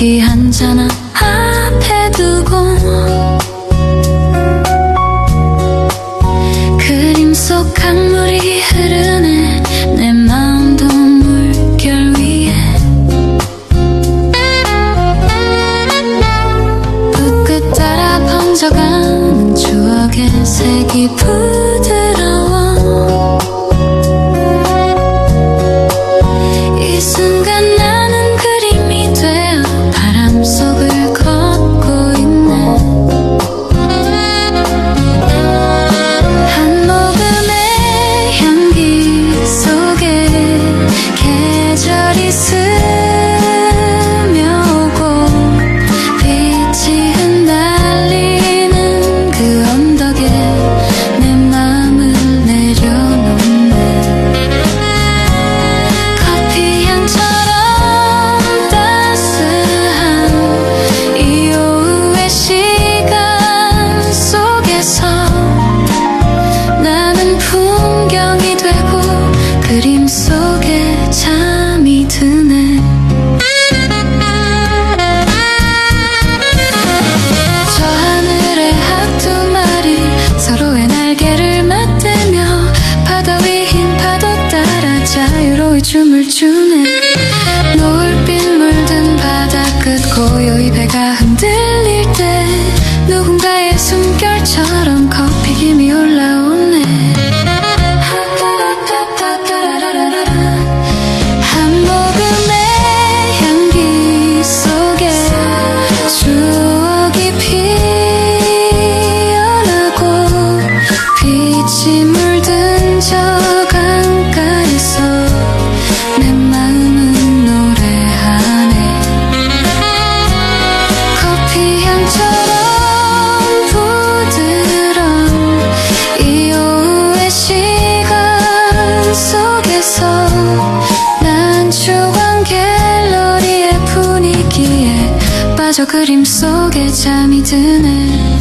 커피 한잔 계절이 스며오고 빛이 흩날리는 그 언덕에 내 맘을 내려놓네. 커피 향처럼 따스한 이 오후의 시간 속에서 나는 풍경이 되고 그림 속 자유로이 춤을 추네. 노을빛 물든 바다 끝 고요히 배가 흔들릴 때 누군가의 숨결처럼 커피 김이 올라오 빠져 그림 속에 잠이 드네